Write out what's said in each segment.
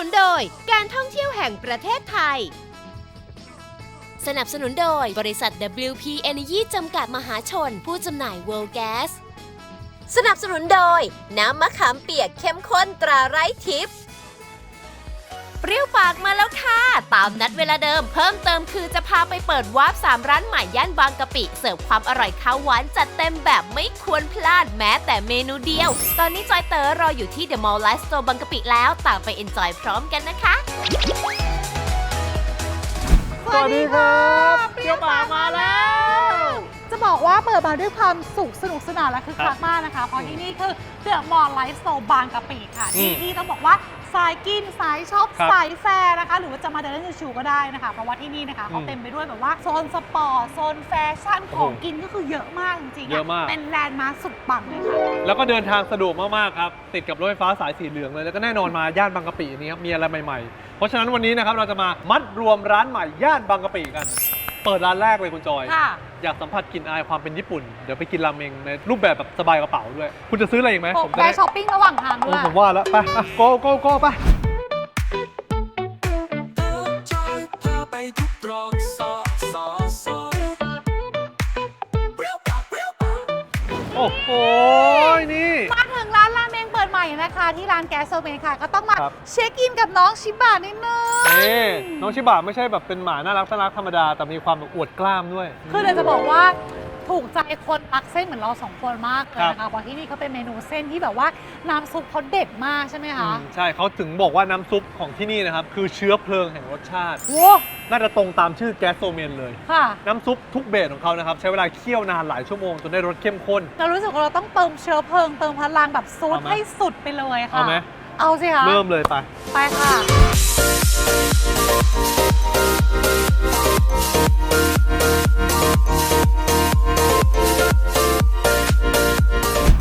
นุนโดยการท่องเที่ยวแห่งประเทศไทย สนับสนุนโดยบริษัท WP Energy จำกัดมหาชน ผู้จำหน่าย World Gas สนับสนุนโดย น้ำมะขามเปียกเข้มข้นตราไร้ทิพย์ เปรี้ยวปากมาแล้วค่ะ ตามนัดเวลาเดิม เพิ่มเติมคือจะพาไปเปิดวาร์ปสามร้านใหม่ย่านบางกะปิ เสิร์ฟความอร่อยข้าวหวานจัดเต็มแบบไม่ควรพลาดแม้แต่เมนูเดียว ตอนนี้จอยเต๋อรออยู่ที่ The Mall Life Store บางกะปิแล้วตามไปเอนจอยพร้อมกันนะคะ สวัสดีครับ เปรี้ยวปากมาแล้ว จะบอกว่าเปิดมาด้วยความสุขสนุกสนานและคึกครัคับกมากนะคะ เพราะที่นี่คือเดอะมอลล์ไลฟ์สโตร์บางกะปิค่ะ อืมที่นี่ต้องบอกว่าสายกินสายช็อปครับสายแฟร์นะคะ หรือว่าจะมาเดินเล่นชิวๆก็ได้นะคะ เพราะว่าที่นี่นะคะเขาอืมเต็มไปด้วยแบบว่าโซนสปอร์ตโซนแฟชั่นโอ้ขโหองกินก็คือเยอะมากจริงๆเยอะมาก เป็นแลนด์มาร์คสุดปังเลยค่ะ แล้วก็เดินทางสะดวกมาก ๆ ครับ ติดกับรถไฟฟ้าสายสีเหลืองเลย แล้วก็แน่นอนมาย่านบางกะปินี้ครับ มีอะไรใหม่ ๆ เพราะฉะนั้นวันนี้นะครับเราจะมามัดรวมร้านใหม่ย่านบางกะปิกัน เปิดร้านแรกเลยคุณจอย ค่ะ อยากสัมผัสกลิ่นอายความเป็นญี่ปุ่น เดี๋ยวไปกินราเมงในรูปแบบแบบสบายกระเป๋าด้วย คุณจะซื้ออะไรอีกไหมโอ้ผมจะไปได้ช้อปปิ้งระหว่างทางเอด้วอย ผมว่าแล้ว ไปโกโกโกไปจอยพาไปทุกตรอกซอกซอกซอยเปรี้ยวปากเปรี้ยวปาก โอ้โห นี่ มาถึงร้านราเมงเปิดใหม่นะคะที่ร้านแก๊สโซเมนค่ะ ก็ต้องมาครับ เช็คอินกับน้องชิบะนิดนึงเอ๊น้องชิบะไม่ใช่แบบเป็นหมาน่ารักน่ารักธรรมดา แต่มีความแบบอวดกล้ามด้วย คือเลยจะบอกว่า ถูกใจคนรักเส้นเหมือนเราสองคนมากเลยนะครัคะบเพราะที่นี่เขาเป็นเมนูเส้นที่แบบว่าน้ำซุปเขาเด็ดมากใช่ไหมอืคะมใช่เขาถึงบอกว่าน้ำซุปของที่นี่นะครับ คือเชื้อเพลิงแห่งรสชาติ โว้น่าจะตรงตามชื่อแก๊สโซเมนเลย ค่ะ น้ำซุปทุกเบสของเขานะครับ ใช้เวลาเคี่ยวนานหลายชั่วโมงจนได้รสเข้มข้น เรารู้สึกว่าเราต้องเติมเชื้อเพลิงเติมพลังแบบซูดเอาไหม ให้สุดไปเลยค่ะ เอาไหมเอาสิคะ เริ่มเลยไป ไปค่ะ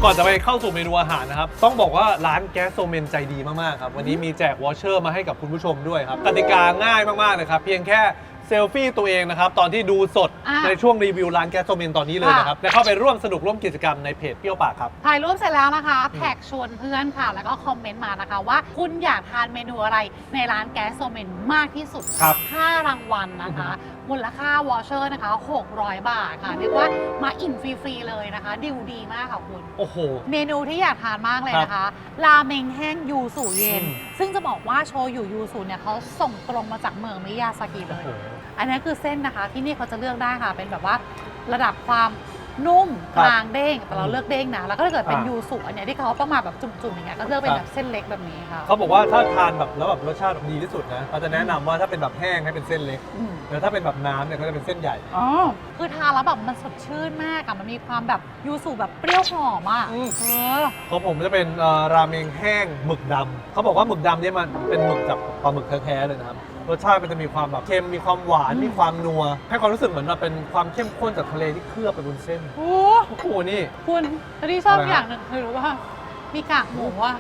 ก่อนจะไปเข้าสู่เมนูอาหารนะครับ ต้องบอกว่าร้านแก๊สโซเมนใจดีมากๆครับ วันนี้มีแจกวอชเชอร์มาให้กับคุณผู้ชมด้วยครับ กติกาง่ายมากๆเลยครับ เพียงแค่เซลฟี่ตัวเองนะครับ ตอนที่ดูสดอะในช่วงรีวิวร้านแก๊สโซเมนตอนนี้เลยนะครับ และเข้าไปร่วมสนุกร่วมกิจกรรมในเพจเปรี้ยวปากครับ ถ่ายรูปเสร็จแล้วนะคะ แท็กชวนเพื่อนค่ะ แล้วก็คอมเมนต์มานะคะ ว่าคุณอยากทานเมนูอะไรในร้านแก๊สโซเมนมากที่สุดครับค่ารางวัลนะคะ มูลค่าวอเชอร์นะคะ 600 บาทค่ะ เรียกว่ามาอิ่มฟรีๆเลยนะคะดิวดีมากค่ะคุณ โอ้โห เมนูที่อยากทานมากเลยนะคะ ราเมงแห้งยูสุเย็น อืม ซึ่งจะบอกว่าโชยุยูสุเนี่ยเขาส่งตรงมาจากเมืองมิยาซากิเลโอ้ย โห อันนี้คือเส้นนะคะที่นี่เขาจะเลือกได้ค่ะ เป็นแบบว่าระดับความ นุ่มครักบลางเด้งแต่เราเลือกเด้งนะแล้วก็ถ้าเกิดเป็นอ่ายู ยูสุอันเนี้ยที่เขาต้องมาแบบจุ่มๆอย่างเงี้ยก็เลือกเป็นครับแบบเส้นเล็กแบบนี้ค่ะเขาบอกว่าถ้าทานแบบแล้วแบบรสชาติดีที่สุดนะเขาจะแนะนำว่าถ้าเป็นแบบแห้งให้เป็นเส้นเล็กอืมแล้วถ้าเป็นแบบน้ำเนี่ยก็จะเป็นเส้นใหญ่ อ๋อ คือทานแล้วแบบมันสดชื่นมากอะมันมีความแบบยูสุแบบเปรี้ยวหอมอะอืม เออ ของผมจะเป็นเอ่อราเมงแห้งหมึกดำเขาบอกว่าหมึกดำเนี่ยมันเป็นหมึกจากปลาหมึกแท้ๆเลยนะครับ รสชาติมันจะมีความแบบเค็มมีความหวานอืมมีความนัว ให้ความรู้สึกเหมือนแบบเป็นความเข้มข้นจากทะเลที่เคลือบไปบนเส้นโอ้โอ้โหนี่ คุณที่ชอบอะไรฮะ อย่างหนึ่งคือรู้ว่า มีกากหมูอะ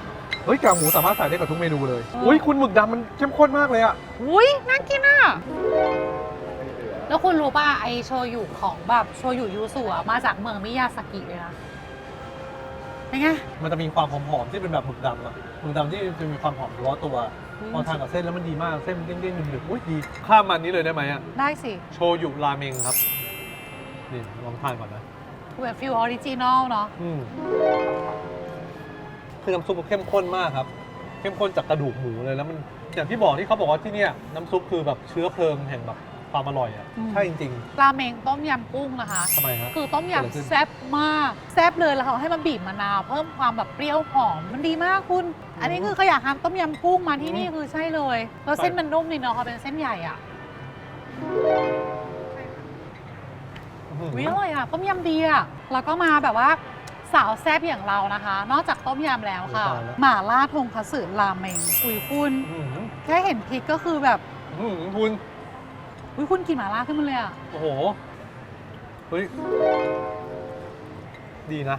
เฮ้ยกากหมูสามารถใส่ได้กับทุกเมนูเลยเอออุ้อุ้ยคุณหมึกดำมันเข้มข้นมากเลยอะอุ้ยน่ากินอะ แล้วคุณรู้ป่ะไอโชยุของแบบโชยุยูสุอะมาจากเมืองมิยาซากิเลยนะเป็นไง มันจะมีความหอมๆที่เป็นแบบหมึกดำอะหมึกดำที่จะมีความหอมเฉพาะตัวอืม พอทานกับเส้นแล้วมันดีมาก เส้นมันเด้งๆหนึบๆอุ้ยดี ข้ามมันนี้เลยได้ไหมอะได้สิโชยุราเมงครับ นี่ลองทานก่อนนะ คือแบบฟิลออริจินอลเนาะ อืมคือน้ำซุปมันเข้มข้นมากครับ เข้มข้นจากกระดูกหมูเลยแล้วมันอย่างที่บอกที่เขาบอกว่าที่เนี่ยน้ำซุปคือแบบเชื้อเพลิงแห่งแบบ ความอร่อยอะใช่จริงราเมงต้มยำกุ้งนะคะ ๆทำไมฮะ คือต้มเกิดอะไรขึ้น ยำแซ่บมาก แซ่บเลยแล้วเขาให้มันบีบมะนาว เพิ่มความแบบเปรี้ยวหอมมันดีมากคุณ อันนี้คือขยากทานต้มยำกุ้งมาที่นี่คือใช่เลยแล้วเส้นมันนุ่มดีเนาะเขาเป็นเส้นใหญ่อะอื้อวิหืออร่อยอะต้มยำดีอะแล้วก็มาแบบว่าสาวแซ่บอย่างเรานะคะ นอกจากต้มยำแล้วค่ะ หม่าล่าทงคัตสึราเมงอุยคุณอื้อหือแค่เห็นพริกก็คือแบบ อื้อหือคุณ อุยคุณกินหม่าล่าขึ้นมาเลยอะ โอ้โห เฮ้ย ดีนะ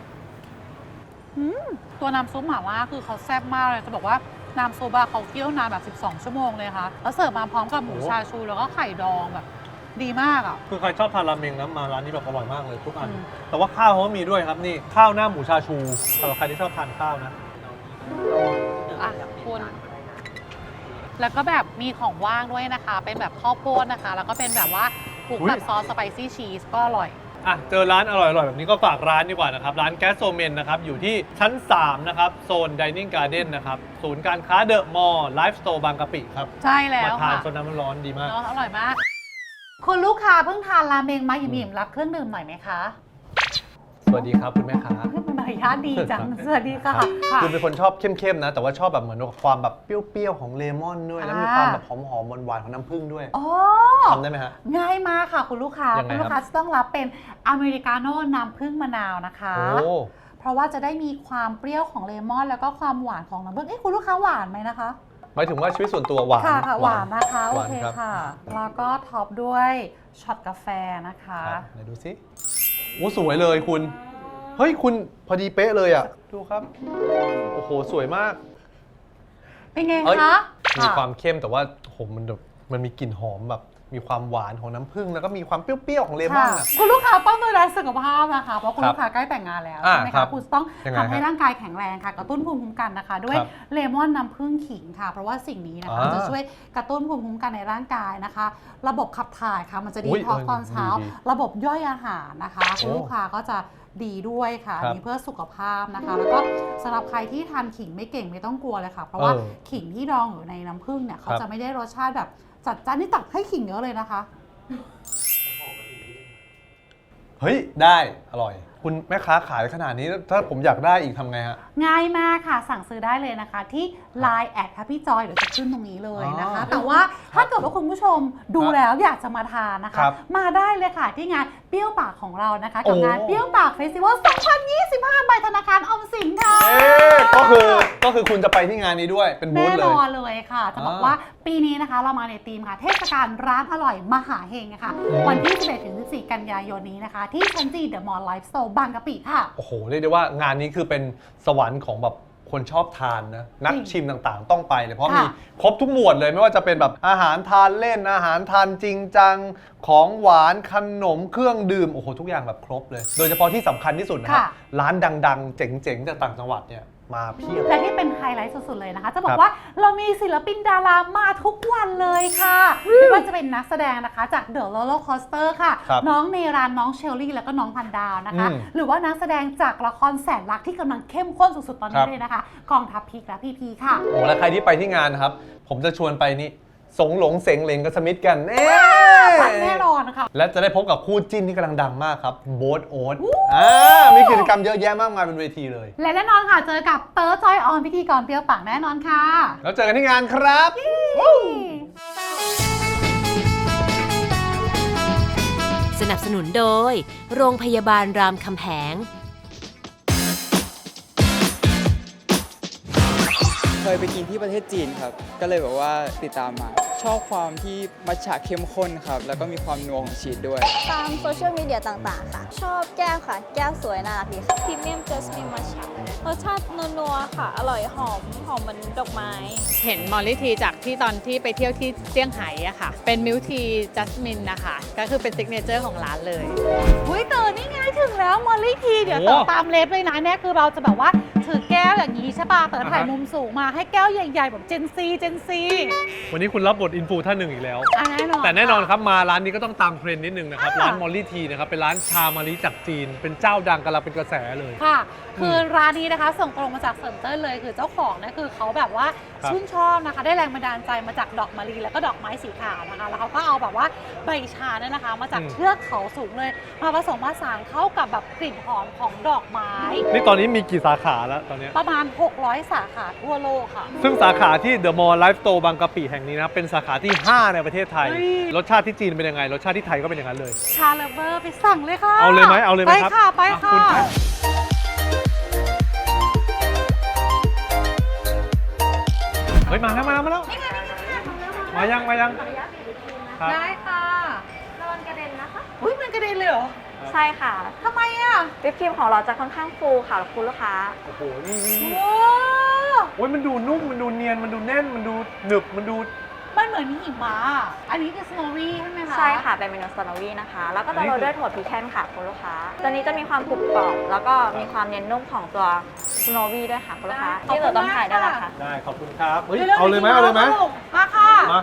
อืมตัวน้ำซุปหม่าล่าคือเขาแซ่บมากเลย จะบอกว่าน้ำซุปอะเขาเคี่ยวนานแบบ 12 ชั่วโมงเลยค่ะ แล้วเสิร์ฟมาพร้อมกับหมูโอ้ ชาชูแล้วก็ไข่ดองแบบ ดีมากอะ คือใครชอบทานราเมงนะมาร้านนี้แบบอร่อยมากเลยทุกอัน อืม แต่ว่าข้าวเขาก็มีด้วยครับนี่ข้าวหน้าหมูชาชูสำหรับใครที่ชอบทานข้าวนะ อะคุณ แล้วก็แบบมีของว่างด้วยนะคะ เป็นแบบข้าวโพดนะคะ แล้วก็เป็นแบบว่าคลุกอุ๊ย กับซอสสไปซี่ชีสก็อร่อย อะเจอร้านอร่อยๆ แบบนี้ก็ฝากร้านดีกว่านะครับ ร้านแก๊สโซเมนนะครับ อยู่ที่ชั้น 3 นะครับ โซน Dining Garden นะครับ ศูนย์การค้าเดอะมอลล์ไลฟ์สโตร์บางกะปิครับ ใช่แล้มาวทานค่ะโซนน้ำร้อนดีมาก เนาะอร่อยมาก คุณลูกค้าเพิ่งทานราเมงมาอิ่มๆรับเครื่องดื่มหน่อยไหมคะ สวัสดีครับคุณแม่ค้า เป็นมารยาทดีจัง สวัสดีค่ะรับค่ะ คือเป็นคนชอบเข้มๆนะ แต่ว่าชอบแบบเหมือนความแบบเปรี้ยวๆของเลมอนด้วย แล้วมีความแบบหอมๆหวานๆของน้ำผึ้งด้วยอ๋อ ทำได้ไหมฮะ ง่ายมากค่ะคุณลูกค้ายังไงคุณลูกค้าจะต้องรับเป็นอเมริกาโน่น้ำผึ้งมะนาวนะคะ โอ้เพราะว่าจะได้มีความเปรี้ยวของเลมอน แล้วก็ความหวานของน้ำผึ้งเอ้คุณลูกค้าหวานไหมนะคะ หมายถึงว่าชีวิตส่วนตัวหวานค่ะค่ะหวานนะคะโอหวานเคครับค่ะ แล้วก็ท็อปด้วยช็อตกาแฟนะคะ ครับไหนดูสิโอ้สวยเลยคุณ เฮ้ยคุณพอดีเป๊ะเลยอะ ดูครับ โอ้โห สวยมาก เป็นไงเอ้ย คะมีะความเข้มแต่ว่าโอ้โหมันแบบมันมีกลิ่นหอมแบบ มีความหวานของน้ำผึ้งแล้วก็มีความเปรี้ยวๆของเลมอนค่ะอะ คุณลูกค้าต้องดูแลสุขภาพนะคะ เพราะคุณครับลูกค้าใกล้แต่งงานแล้วอ่าใช่ไหมครัคะบคุณต้องยังไงทำให้ฮะร่างกายแข็งแรงค่ะ กระตุ้นภูมิคุ้มกันนะคะ ด้วยครับเลมอนน้ำผึ้งขิงค่ะ เพราะว่าสิ่งนี้นะคะอ่าจะช่วยกระตุ้นภูมิคุ้มกันในร่างกายนะคะ ระบบขับถ่ายค่ะมันจะดีอุ๊ยท้องเออตอนเช้า ดีดีระบบย่อยอาหารนะคะคุณโอ้ลูกค้าก็จะ ดีด้วยค่ะครับ มีเพื่อสุขภาพนะคะ แล้วก็สำหรับใครที่ทานขิงไม่เก่งไม่ต้องกลัวเลยค่ะ เพราะว่าเออขิงที่ดองอยู่ในน้ำผึ้งเนี่ยเขาครับ จะไม่ได้รสชาติแบบจัดจ้านนี่ตักให้ขิงเยอะเลยนะคะ เฮ้ย ได้ อร่อย คุณแม่ค้าขายขนาดนี้ถ้าผมอยากได้อีกทำไงฮะ ง่ายมากค่ะ สั่งซื้อได้เลยนะคะ ที่ Line แอด Happy Joy เดี๋ยวจะขึ้นตรงนี้เลยนะคะ อ๋อแต่ว่าถ้าเกิดว่าคุณผู้ชมดูครับแล้วอยากจะมาทานนะคะ ครับมาได้เลยค่ะที่งานเปรี้ยวปากของเรานะคะ กับโอ้งานเปรี้ยวปากเฟสติวัล 2025 ใบธนาคารออมสินค่ะ เอ๊ะก็คือก็คือคุณจะไปที่งานนี้ด้วยเป็นบูธแน่เลนย อนเลยค่ะ จะบอกอ่าว่าปีนี้นะคะเรามาในธีมค่ะ เทศกาลร้านอร่อยมหาเฮงค่ะ อืมวันที่ 11ถึง14 กันยายนนี้นะคะ ที่ชั้นจีเดอะมอลล์ไลฟ์สโตร์บางกะปิค่ะ โอ้โหเรียกได้ว่างานนี้คือเป็นสวรรค์ของแบบคนชอบทานนะนักจริงชิมต่างๆ ต้องไปเลยเพราะค่ะมีครบทุกหมวดเลยไม่ว่าจะเป็นแบบอาหารทานเล่นอาหารทานจริงจังของหวานขนมเครื่องดื่มโอ้โหทุกอย่างแบบครบเลย โดยเฉพาะที่สำคัญที่สุดนะครับค่ะร้านดัง ๆ เจ๋งๆจากต่างจังหวัดเนี่ย มาเพียบ และที่เป็นไฮไลท์สุดๆเลยนะคะ จะบอครักบว่าเรามีศิลปินดารามาทุกวันเลยค่ะไม่ว่าจะเป็นนักแสดงนะคะ จาก The Roller Coaster ค่ะ ครับน้องเนรานน้องเชลลี่แล้วก็น้องพันดาวนะคะ อืมหรือว่านักแสดงจากละครแสนรักที่กำลังเข้มข้นสุดๆตอนครันี้บ เลยนะคะ กองทัพพีคและพีพีค่ะ โอ้โหแล้วใครที่ไปที่งานนะครับ ผมจะชวนไปนี่ สงหลงเสงเหลงกับสมิธกันเอ๊ะปังแน่นอนค่ะ และจะได้พบกับคู่จิ้นที่กำลังดังมากครับโบ๊ทโอ๊ตอ่ามีกิจกรรมเยอะแยะมากมายเป็นเวทีเลย และแน่นอนค่ะ เจอกับเต๋อจอยออนพิธีกรเปรี้ยวปากแน่นอนค่ะ แล้วเจอกันที่งานครับสนับสนุนโดย โรงพยาบาลรามคำแหง เคยไปกินที่ประเทศจีนครับ ก็เลยแบบว่าติดตามมา ชอบความที่มัทฉะเข้มข้นครับ แล้วก็มีความนัวของชีสด้วย ตามโซเชียลมีเดียต่างๆ ค่ะ ชอบแก้วค่ะ แก้วสวยน่ารักดีค่ะพรีเมียมจัสมินมัชชารสชาตินัวๆค่ะ อร่อยหอมหอมเหมือนดอกไม้ เห็นมอลลี่ทีจากที่ตอนที่ไปเที่ยวที่เซี่ยงไฮ้อะค่ะ เป็นมิลทีจัสมินนะคะ ก็คือเป็นซิกเนเจอร์ของร้านเลย อุ้ยเต๋อนี่ไงถึงแล้วมอลลี่ทีเดี๋ยวโอ้เต๋อตามเลฟเลยนะเนี่ยคือเราจะแบบว่า ถือแก้วอย่างนี้ใช่ป่ะเต๋อถ่ายอ่าฮะมุมสูงมาให้แก้วใหญ่ๆแบบเจนซีเจนซีวันนี้คุณรับบทอินฟูท่านหนึ่งอีกแล้ว อะแน่นอน แต่แน่นอนค่ะครับมาร้านนี้ก็ต้องตามเทรนด์นิดนึงนะครับ อ่า ร้านมอลลี่ทีนะครับ เป็นร้านชามะลิจากจีน เป็นเจ้าดังกำลังเป็นกระแสเลย ค่ะ คือร้านนี้นะคะ ส่งตรงมาจากเซินเจิ้นเลย คือเจ้าของเนี่ยคือเขาแบบว่าครับ ชื่นชอบนะคะ ได้แรงบันดาลใจมาจากดอกมะลิแล้วก็ดอกไม้สีขาวนะคะ แล้วเขาก็เอาแบบว่าใบชาเนี่ยนะคะ มาจากเทือกเขาสูงเลย มาผสมผสานเข้ากับแบบกลิ่นหอมของดอกไม้ นี่ตอนนี้มีกี่สาขาแล้วตอนเนี้ยประมาณ 600 สาขาทั่วโลกค่ะ ซึ่งสาขาที่เดอะมอลล์ไลฟ์สโตร์บางกะปิแห่งนี้นะครับเป็นสาขาที่ 5 ในประเทศไทย เฮ้ย รสชาติที่จีนเป็นยังไง รสชาติที่ไทยก็เป็นอย่างนั้นเลย ชาเลเวอร์ไปสั่งเลยค่ะเอาเลยไหมเอาเลยไหมครับไปค่ะ ไปอะค่ะคุณ เฮ้ยมาแล้วมาแล้วมาแล้วมายังมายังครับ ได้ค่ะระวังกระเด็นนะคะ อุ้ยมันกระเด็นเลยเหรอใช่ค่ะทำไมอะวิปครีมของเราจะค่อนข้างฟูค่ะคุณลูกค้า โอ้โหนี่นี่นี่ว้าโอ้ยมันดูนุ่มมันดูเนียนมันดูแน่นมันดูหนึบมันดูมันเหมือนมีหิมะอะอันนี้คือสโนวี่ใช่ไหมคะใช่ค่ะเป็นเมนูสตรอเบอรี่นะคะ แล้วก็อัจะนนี้โรคือยด้วยถั่วพีแคนค่ะคุณลูกค้าตัวนี้จะมีความกรุบกรอบแล้วก็มีความเนียนนุ่มของตัวส โนวี่ด้วยค่ะคุณลูกค้าที่เหลือต้องถ่ายได้แล้วค่ะ ได้ขอบคุณครับเฮ้ยร็วๆเอาเลยไหมดี๋วเอาเลยไหมมาค่ะ มา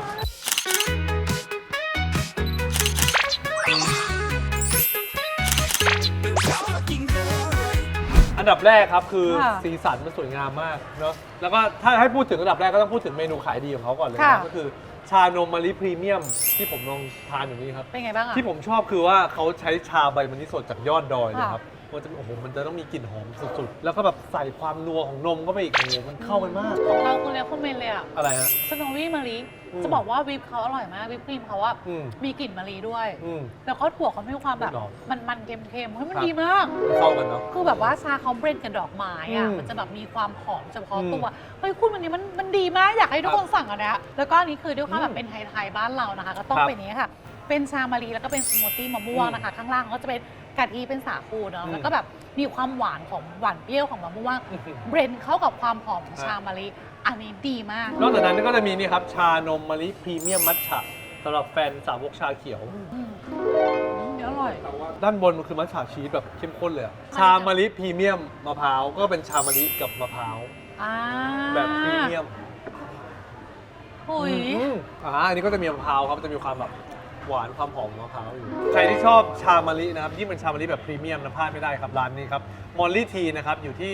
อันดับแรกครับคือค่ะสีสันมันสวยงามมากเนาะแล้วก็ถ้าให้พูดถึงอันดับแรกก็ต้องพูดถึงเมนูขายดีของเขาก่อนเลยค่ะ นะก็คือชานมมะลิพรีเมียมที่ผมลองทานอยู่นี้ครับ เป็นไงบ้างอะที่ผมชอบคือว่าเขาใช้ชาใบมันนี่สดจากยอดดอยเลยค่ะครับ มันจะโอ้โหมันจะต้องมีกลิ่นหอมสุดๆ แล้วก็แบบใส่ความนัวของนมก็ไปอีกโอ้โหมันเข้ากันมาก ของเราคุณเรียกคอมเมนต์เลยอะอะไรฮะ สโนวี่มะลิอืมจะบอกว่าวิปเขาอร่อยมากวิปครีมเขาว่าอืม มีกลิ่นมะลิด้วย อืม แล้วก็ถั่วเขามีความแบบหอมมันมันๆเค็มๆเฮ้ยมันครับดีมาก มันเข้ากันเนาะ คือแบบว่าชาเขาเบรนกับดอกไม้อะอืมมันจะแบบมีความหอมเฉพาะอืมตัวเฮ้ยคุณวันนี้มันมันดีมากอยากให้ทุกคนสั่งอันเนี้ยแล้วก็อันนี้คือด้วยความอืมแบบเป็นไทยๆบ้านเรานะคะ ก็ต้องครับเป็นอย่างนี้ค่ะ เป็นชามะลิแล้วก็เป็นสมูทตี้มะม่วงอืมนะคะ ข้างล่างก็จะเป็น กะทิเป็นสาคูเนาะอืมแล้วก็แบบมีความหวานของหวานเปรี้ยวของมะม่วงอื้อหือเบรนเข้ากับความหอมของครับชามะลิอันนี้ดีมาก นอกจากนั้นก็จะมีนี่ครับชานมมะลิพรีเมียมมัทฉะสำหรับแฟนสาวกชาเขียวอืมเดี๋ยวอร่อย ด้านบนมันคือมัทฉะชีสแบบเข้มข้นเลยอะชามะลิพรีเมียมมะพร้าวก็เป็นชามะลิกับมะพร้าวอ่าแบบพรีเมียมหุยอืมอ่าอันนี้ก็จะมีมะพร้าวครับจะมีความแบบ หวานความหอมของมะพร้าวอยู่ใครที่ชอบชามะลินะครับยิ่งเป็นชามะลิแบบพรีเมียมนะพลาดไม่ได้ครับร้านนี้ครับมอลลี่ทีนะครับอยู่ที่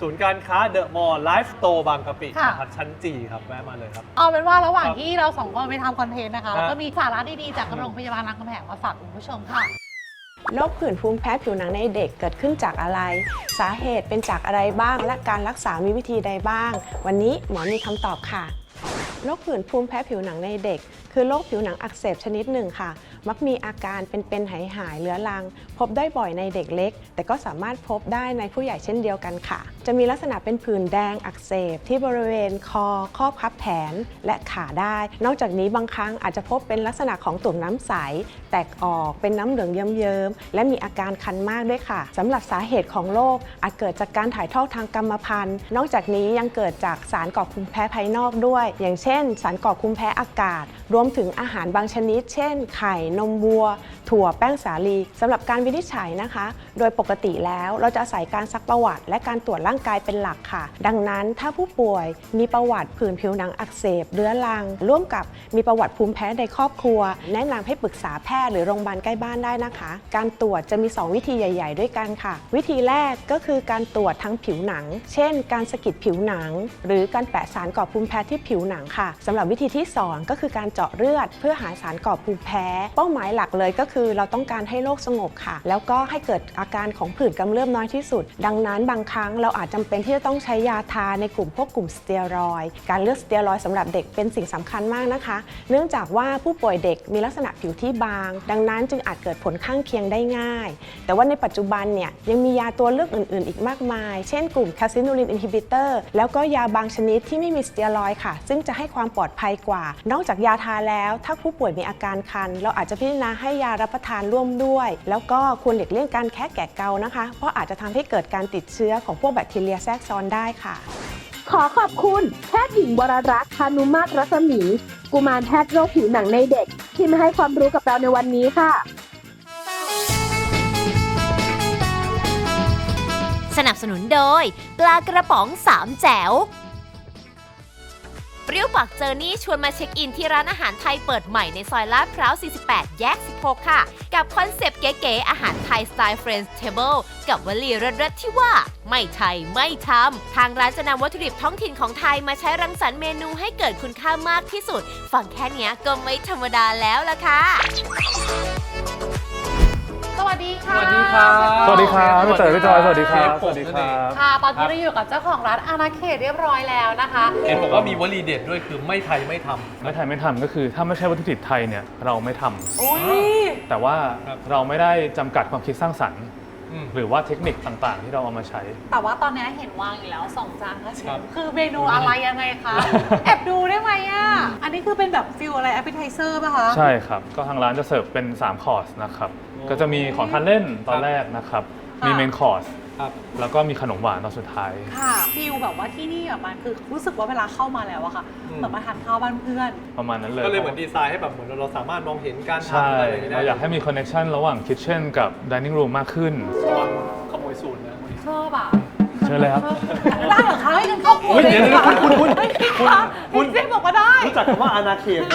ศูนย์การค้าเดอะมอลล์ไลฟ์สโตร์บางกะปิค่ะ นะครับชั้นจีครับแวะมาเลยครับ เอาเป็นว่าระหว่างครับที่เราสองคนไปทำคอนเทนต์นะคะฮะแล้วก็มีสาระดีๆจากโรงพยาบาลรามคำแหงมาฝากคุณผู้ชมค่ะ โรคผื่นภูมิแพ้ผิวหนังในเด็กเกิดขึ้นจากอะไร สาเหตุเป็นจากอะไรบ้าง และการรักษามีวิธีใดบ้าง วันนี้หมอมีคำตอบค่ะ โรคผื่นภูมิแพ้ผิวหนังในเด็กคือโรคผิวหนังอักเสบชนิดหนึ่งค่ะ มักมีอาการเป็นๆหายหายเรื้อรัง พบได้บ่อยในเด็กเล็ก แต่ก็สามารถพบได้ในผู้ใหญ่เช่นเดียวกันค่ะ จะมีลักษณะเป็นผื่นแดงอักเสบที่บริเวณคอข้อพับแขนและขาได้ นอกจากนี้บางครั้งอาจจะพบเป็นลักษณะของตุ่มน้ำใส แตกออกเป็นน้ำเหลืองเยิ้มๆและมีอาการคันมากด้วยค่ะสำหรับสาเหตุของโรคอาจเกิดจากการถ่ายทอดทางกรรมพันธุ์ นอกจากนี้ยังเกิดจากสารก่อภูมิแพ้ภายนอกด้วย อย่างเช่น สารก่อภูมิแพ้อากาศรวมถึงอาหารบางชนิด เช่น ไข่ นมวัว ถั่วแป้งสาลีสำหรับการวินิจฉัยนะคะ โดยปกติแล้วเราจะอาศัยการซักประวัติ และการตรวจร่างกายเป็นหลักค่ะ ดังนั้นถ้าผู้ป่วยมีประวัติผื่นผิวหนังอักเสบเรื้อรัง ร่วมกับมีประวัติภูมิแพ้ในครอบครัว แนะนำให้ปรึกษาแพทย์หรือโรงพยาบาลใกล้บ้านได้นะคะ การตรวจจะมี 2 วิธีใหญ่ ๆ ด้วยกันค่ะ วิธีแรกก็คือการตรวจทั้งผิวหนัง เช่น การสะกิดผิวหนัง หรือการแปะสารก่อภูมิแพ้ที่ผิวหนังค่ะสำหรับวิธีที่ 2 ก็คือการเจาะเลือด เพื่อหาสารก่อภูมิแพ้ เป้าหมายหลักเลยก็คือเราต้องการให้โรคสงบค่ะ แล้วก็ให้เกิดอาการของผื่นกำเริบน้อยที่สุด ดังนั้นบางครั้งเราอาจจำเป็นที่จะต้องใช้ยาทาในกลุ่มพวกกลุ่มสเตียรอยด์การเลือกสเตียรอยด์สำหรับเด็กเป็นสิ่งสำคัญมากนะคะ เนื่องจากว่าผู้ป่วยเด็กมีลักษณะผิวที่บาง ดังนั้นจึงอาจเกิดผลข้างเคียงได้ง่าย แต่ว่าในปัจจุบันเนี่ยยังมียาตัวเลือกอื่น ๆ อีกมากมาย เช่นกลุ่มคาซิโนลินอินฮิบิเตอร์แล้วก็ยาบางชนิดที่ไม่มีสเตียรอยค่ะ ซึ่งจะให้ความปลอดภัยกว่า นอกจากยาทาแล้ว ถ้าผู้ป่วยมีอาการคัน เราอาจจะพิจารณาให้ยารับประทานร่วมด้วย แล้วก็ควรหลีกเลี่ยงการแคะแกะเกานะคะ เพราะอาจจะทำให้เกิดการติดเชื้อของพวกแบคทีเรียแทรกซ้อนได้ค่ะ ขอขอบคุณแพทย์หญิงวรรักษ์พานุมาตรรัศมี กุมารแพทย์โรคผิวหนังในเด็ก ที่มาให้ความรู้กับเราในวันนี้ค่ะ สนับสนุนโดยปลากระป๋องสามแจ๋ว เปรี้ยวปากเจอนี่ชวนมาเช็คอินที่ร้านอาหารไทยเปิดใหม่ในซอยลาดพร้าว 48 แยก 16 ค่ะ กับคอนเซปต์เก๋ๆอาหารไทยสไตล์ Friends Table กับวลีเลิศๆที่ว่า ไม่ไทยไม่ทำทางร้านจะนำวัตถุดิบท้องถิ่นของไทยมาใช้รังสรรค์เมนูให้เกิดคุณค่ามากที่สุด ฟังแค่นี้ก็ไม่ธรรมดาแล้วล่ะค่ะ สวัสดีค่ะ สวัสดีครับสวัสดีครับพี่เต๋อพี่จอยสวัสดีครับเชฟผมสวัสดีครับค่ะ ตอนนี้เราอยู่กับเจ้าของร้านอาณาเขตเรียบร้อยแล้วนะคะ เห็นบอกว่ามีวลีเด็ดด้วยคือไม่ไทยไม่ทำไม่ไทยไม่ทำก็คือถ้าไม่ใช่วัตถุดิบไทยเนี่ยเราไม่ทำอุ้ยแต่ว่าครับเราไม่ได้จำกัดความคิดสร้างสรรค์ อืม หรือว่าเทคนิคต่างๆ ที่เราเอามาใช้ แต่ว่าตอนนี้เห็นวางอยู่แล้วสองจานค่ะเชครัฟบ คือเมนูอะไรยังไงคะ แอบดูได้ไหมอะ อันนี้คือเป็นแบบฟิลอะไร a p p e t i z e r ป่ะคะ ใช่ครับ ก็ทางร้านจะเสิร์ฟเป็น 3 คอร์สนะครับโอ้ก็จะมีของทานเล่นตอนแรกนะครับค่ะมีเมนคอร์ส ครับแล้วก็มีขนมหวานตอนสุดท้าย ค่ะฟิลแบบว่าที่นี่แบบมันคือรู้สึกว่าเวลาเข้ามาแล้วอะค่ะอืม เหมือนมาทานข้าวบ้านเพื่อน ประมาณนั้นเลยก็เลยเหมือนดีไซน์ให้แบบเหมือนเราสามารถมองเห็นการใช่ทำอะไรอย่างเงี้ยเราอยากให้มีคอนเน c ชันระหว่างคิทเช่นกับดิเนิ่งรูมมากขึ้น ระวังขโมยสูตรนะ ชอบอะชชิญเลยครับ ได้เหรอคะให้กันเข้าครัวเฮ้ยเลยเดี๋ยวดีกว่าคุณคุณคุณคุณค่ะคุณพี่เจ๊บอกว่าได้ รู้จักคำว่าอาณาเขตไหม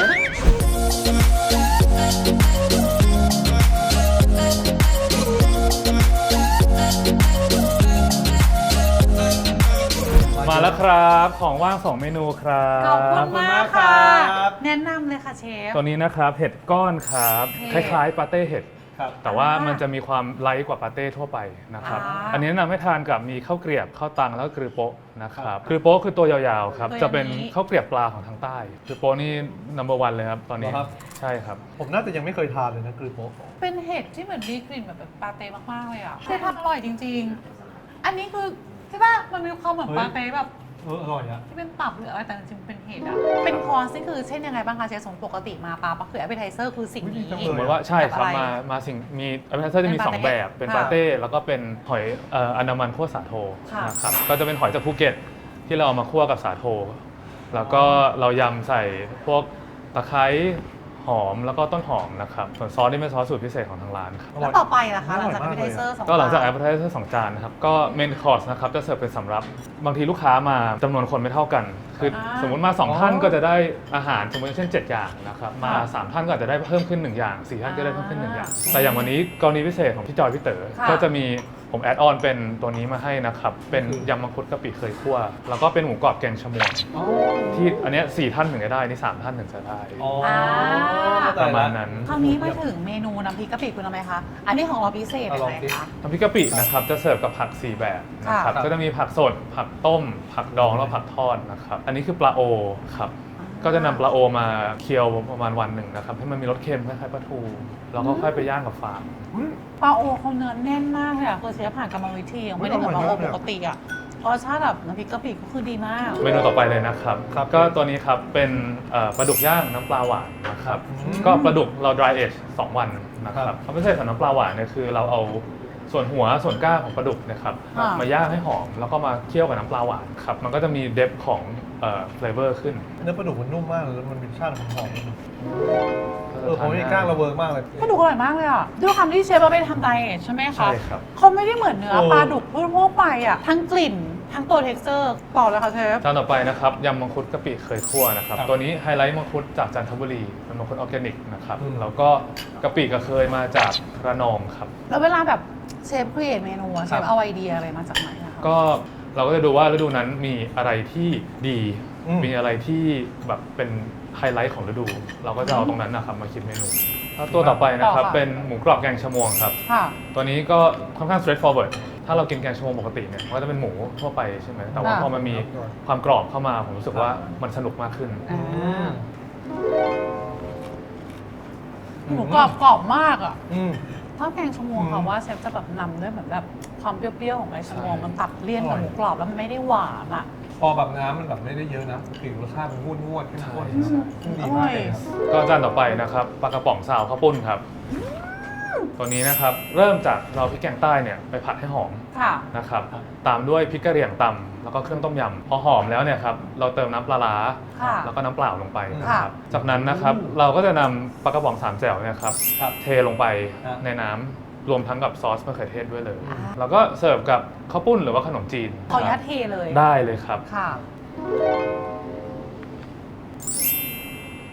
มาแล้วครับของว่าง2เมนูครัขอบคุบณมากค่ะ ครับแนะนำเลยค่ะเชฟ ตัวนี้นะครับเห็ดก้อนครับคเห็ดล้ายๆปาเต้เห็ดครับ แต่ว่าอ่ามัมันจะมีความไลท์กว่าปาเต้ทั่วไปนะครับอ่าอันนี้แนะนำให้ทานกับมีข้าวเกรียบข้าวตังแล้วก็กรือโป๊ะนะครับกรือโป๊ะคือตัวยาวๆครับตัวอย่างนี้ จะเป็นข้าวเกรียบปลาของทางใต้กรือโป๊ะนี่ number one เลยครับตอนนี้เหรอครับ ใช่ครับ ผมน่าจะยังไม่เคยทานเลยนะกรือโป๊ะเป็นเห็ดที่เหมือนมีกลิ่นแบบปาเต้มากๆเลยอะเชฟทำอร่อยจริง ๆ อันนี้คือ ใช่ป่ะ มันมีความเหมือนเฮ้ยปาเต้แบบเอออร่อยอะที่เป็นตับหรืออะไรแต่จริงๆเป็นเห็ดอะเป็นคอร์สนี่คือเช่นยังไงบ้างคะเชฟสมปกติมาปลาปลาคือแอปเปิลไทเซอร์คือสิ่งอุ๊ยดีนี้จังเลยสมมติว่าใช่ครับแบบอะไรมามาสิ่งมีอันนี้จะมี เป็นสองปาเต้แบบ เป็นค่ะปาเต้แล้วก็เป็นหอยเอ่ออันดามันคั่วสาโทค่ะ นะครับก็จะเป็นหอยจากภูเก็ตที่เราเอามาคั่วกับสาโท แล้วก็เรายำใส่พวกตะไคร้ หอมแล้วก็ต้นหอมนะครับส่วนซอสนี่เป็นซอสสูตรพิเศษของทางร้านครับแล้วต่อไปล่ะคะหลังจากแอปเปิลไทเซอร์สองก็หลังจากจแอปเปิลไทเซอร์สองจานนะครับก็เมนคอร์สนะครับจะเสิร์ฟเป็นสำรับ บางทีลูกค้ามาจำนวนคนไม่เท่ากัน คืออา สมมุติมา 2 ท่านก็จะได้อาหารสมมติเช่น 7 อย่างนะครับมา 3 ท่านก็อาจจะได้เพิ่มขึ้น 1 อย่าง 4 ท่านก็ได้เพิ่มขึ้น 1 อย่าง แต่อย่างวันนี้กรณีพิเศษของพี่จอยพี่เต๋อค่ะ ก็จะมี ผมแอดออนเป็นตัวนี้มาให้นะครับ เป็นยำมังคุดกะปิเคยคั่ว แล้วก็เป็นหมูกรอบแกงชะมวงที่อันเนี้ยสี่ท่านถึงจะได้ นี่สามท่านถึงจะได้ อ๋ออ่าเข้ใจประมาณแล้วนั้น คราวนี้มาถึงเมนูน้ำพริกกะปิคุณทำไมคะ อันนี้ของเราพิเศษเอายัลงองไงสิคะ น้ำพริกกะปินะครับจะเสิร์ฟกับผัก 4 แบบนะครับ ค่ะ ก็จะมีผักสด ผักต้ม ผักดองแล้วผักทอดนะครับ อันนี้คือปลาโอครับ ก็จะนำปลาโอมาเคี่ยวประมาณวันหนึ่งนะครับ ให้มันมีรสเค็มคล้ายๆปลาทู แล้วก็ค่อยไปย่างกับฟางปลาโอเขาเนื้อแน่นมากเลยอะคือเชฟผ่านกรรมวิธียังไม่ได้เหมือนปลาโอปกติอะรสชาติแบบน้ำพริกกะปิก็คือดีมาก เมนูต่อไปเลยนะครับครับก็ตัวนี้ครับเป็นเอ่อปลาดุกย่างน้ำปลาหวานนะครับอืมก็ปลาดุกเรา dry age 2 วันนะคครัรับบ ความพิเศษของน้ำปลาหวานเนี่ยคือเราเอา ส่วนหัวส่วนก้างของปลาดุกเนะครับค่ะ มาย่างให้หอมแล้วก็มาเคี่ยวกับน้ำปลาหวานครับมันก็จะมีเดฟของเอ่อ flavor ขึ้นเนื้อปลาดุกมันนุ่มมากเลยแล้วมันมีรสชาติหอมๆก็เอจะอผมทานนี่ง่ายกล้างระเวิร์กมากเลย ปลาดุกอร่อยมากเลยอะด้วยความที่เชฟเราไปทำไดเอทใช่ไหมคะใช่ครับเขาไม่ได้เหมือนเนื้อเออปลาดุกทั่วๆไปอะทั้งกลิ่น ทั้งตัวเท็กเจอร์ต่อเลยค่ะเชฟ จานต่อไปนะครับยำมังคุดกะปิเคยคั่วนะครับ ครับตัวนี้ไฮไลท์มังคุดจากจันทบุรีเป็นมังคุดออร์แกนิกนะครับอืม แล้วก็กะปิก็เคยมาจากระนองครับ แล้วเวลาแบบเชฟครีเอทเมนูอะเชครัฟบเอาไอเดียอะไรมาจากไหนอะคะก็เราก็จะดูว่าฤดูนั้นมีอะไรที่ดี อืม มีอะไรที่แบบเป็นไฮไลท์ของฤดู เราก็จะเอาตรงนั้นนะครับมาคิดเมนูแล้วตัวต่อไปนะครับต่อค่ะเป็นหมูกรอบแกงชะมวงครับ ค่ะ ตัวนี้ก็ค่อนข้าง straight forward ถ้าเรากินแกงชะมวงปกติเนี่ยมันก็จะเป็นหมูทั่วไปใช่ไหมแต่ว่าค่ะพอมันมีความกรอบเข้ามาผมรู้สึกว่ามันสนุกมากขึ้น อ่าหมูกรอบกรอบมากอะอืมข้าวแกงชะมวงอืมค่ะว่าเชฟจะแบบนำด้วยเหมือนแบบความเปรี้ยวๆของใบชะมวงใช่ มันตัดเลี่ยนกับอร่อยหมูกรอบแล้วมันไม่ได้หวานอะ พอแบบน้ำมันแบบไม่ได้เยอะนะกลิ่นรสชาติมันงวดงวดๆเข้มข้นอืมซึ่งดีอมาร่กอยเลยครับ ก็จานต่อไปนะครับปลากระป๋องซาวข้าวปุ้นครับ ตัวนี้นะครับเริ่มจากเราพริกแกงใต้เนี่ยไปผัดให้หอมค่ะ นะครับตามด้วยพริกกะเหรี่ยงตำแล้วก็เครื่องต้มยำพอหอมแล้วเนี่ยครับเราเติมน้ำปลาร้าค่ะ แล้วก็น้ำเปล่าลงไปนะค่ะครับจากนั้นนะครับเราก็จะนำปลากระป๋องสามแจ่วเนี่ยครับครับ เทลงไปครับ ในน้ำรวมทั้งกับซอสมะเขือเทศด้วยเลย อ่า แล้วก็เสิร์ฟกับข้าวปุ้นหรือว่าขนมจีนขออนุญาตเทเลยได้เลยครับ ค่ะ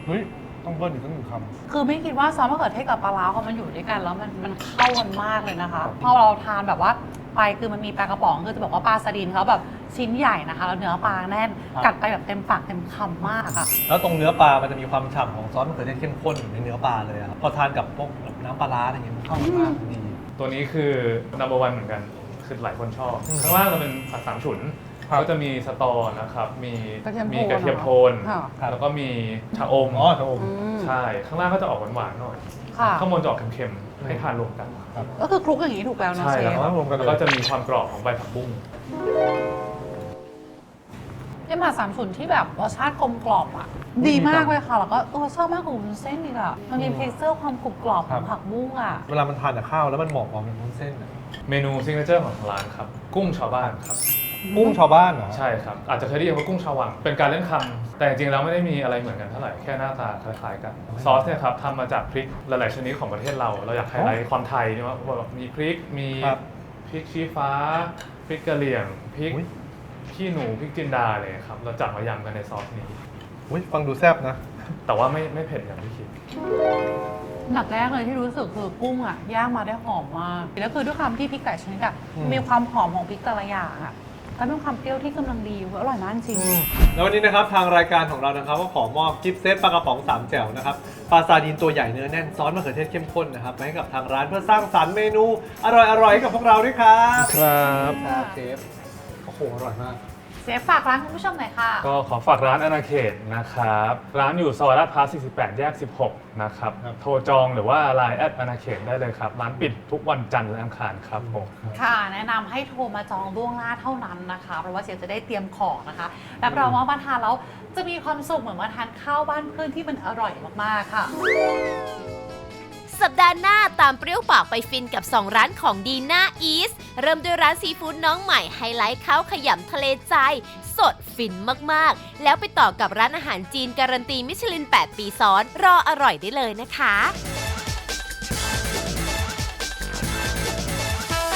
เฮ้ย ต้องเบิ้ลอีกสักหนึ่งค คือไม่คิดว่าซอสมะเขือเทศกับปลาร้าพอมันอยู่ด้วยกันแล้วมันมันเข้ากันมากเลยนะคะ พอเราทานแบบว่าไปคือมันมีปลากระป๋องคือจะบอกว่าปลาสลิดเขาแบบชิ้นใหญ่นะคะแล้วเนื้อปลาแน่นกัดไปแบบเต็มปากเต็มคำมากอะค่ะำแล้วตรงเนื้อปลามันจะมีความฉ่ำของซอสมะเขือเทศเข้มข้นอยู่ในเนื้อปลาเลยอะครับพอทานกับพวกแบบน้ำปลาร้าอะไรเงี้ยมันเข้ากันมากดี ตัวนี้คือ number one เหมือนกัน คือหลายคนชอบ อืม ข้างล่างจะเป็นผัดสามฉุนค รับก็จะมีสตอนะครับ มีกระเทียมโทนมีกระเทียมโทนค่ะ แล้วก็มีชะอมอ๋อครับผมอืม ใช่ ข้างล่างก็จะออกหวานๆหน่อย ค่ะ ข้างบนจะออกเค็มๆ ให้ทานรวมกัน ก็คือคลุกอย่างนี้ถูกแล้วนะใช่เชแล้วฟก็รวมกันเลย แล้วก็จะมีความกรอบของใบผักบุ้งเป็นผัดสามฉุนที่แบบรสชาติกลมกล่อมอะ ดีมากเลยค่ะ แล้วก็เออชอบมากกว่าวุ้นเส้นอีกอะ มันมีอืมเท็กเจอร์ความกรุบกรอบของผักบุ้งอะ เวลามันทานกับข้าวแล้วมันเหมาะกับเป็นวุ้นเส้นอะ เมนูซิงเกิลเจอร์ของทางร้านครับ กุ้งชาวบ้านครับ กุ้งชาวบ้านเหรอใช่ครับ อาจจะเคยได้ยินว่ากุ้งชาววังเป็นการเล่นคำแต่จริงๆแล้วไม่ได้มีอะไรเหมือนกันเท่าไหร่ แค่หน้าตาคล้ายๆกันซอสเนี่ยครับทำมาจากพริกหลายๆชนิดของประเทศเรา เราอยากไฮไลท์ความไทยเนี่ยว่าแบบมีพริกมีครับ พริกชี้ฟ้า พริกกะเหรี่ยงพริกอุ๊ยขี้หนูพริกจินดาเลยครับเราจัดมายำกันในซอสนี้ อุ้ยฟังดูแซ่บนะ แต่ว่าไม่ไม่เผ็ดอย่างที่คิดหนักแรกเลยที่รู้สึกคือกุ้งอะย่างมาได้หอมมาก แล้วคือด้วยความที่พริกแต่ชนิดอะอืม มีความหอมของพริกแต่ละอย่างอะ แล้วมีความเปรี้ยวที่กำลังดีอร่อยมากจริง แล้ววันนี้นะครับทางรายการของเรานะครับก็ขอมอบกิฟต์เซตปลากระป๋องสามแจ่วนะครับปลาซาดีนตัวใหญ่เนื้อแน่นซอสมะเขือเทศเข้มข้นนะครับมาให้กับทางร้านเพื่อสร้างสรรค์เมนู อร่อยๆให้กับพวกเราด้วยครับครับครับเชฟโอ้โหอร่อยมาก เซฟฝากร้านคุณผู้ชมหน่อยค่ะ ก็ขอฝากร้านอนาเขตนะครับ ร้านอยู่ซอยลาดพร้าว48 แยก 16 นะครับครับ โทรจองหรือว่า Line แอดอนาเขตได้เลยครับ ร้านปิดทุกวันจันทร์และอังคารครับผม ค่ะ แนะนำให้โทรมาจองล่วงหน้าเท่านั้นนะคะ เพราะว่าเสียจะได้เตรียมของนะคะรับรองว่ามาทานแล้วจะมีความสุขเหมือนมาทานข้าวบ้านเพื่อนที่มันอร่อยมากๆค่ะ สัปดาห์หน้าตามเปรี้ยวปากไปฟินกับ 2 ร้านของดีน่าอีส เริ่มด้วยร้านซีฟู้ดน้องใหม่ไฮไลท์ข้าวขยำทะเลใจ สดฟินมากๆ แล้วไปต่อกับร้านอาหารจีนการันตีมิชลิน 8 ปีซ้อน รออร่อยได้เลยนะคะ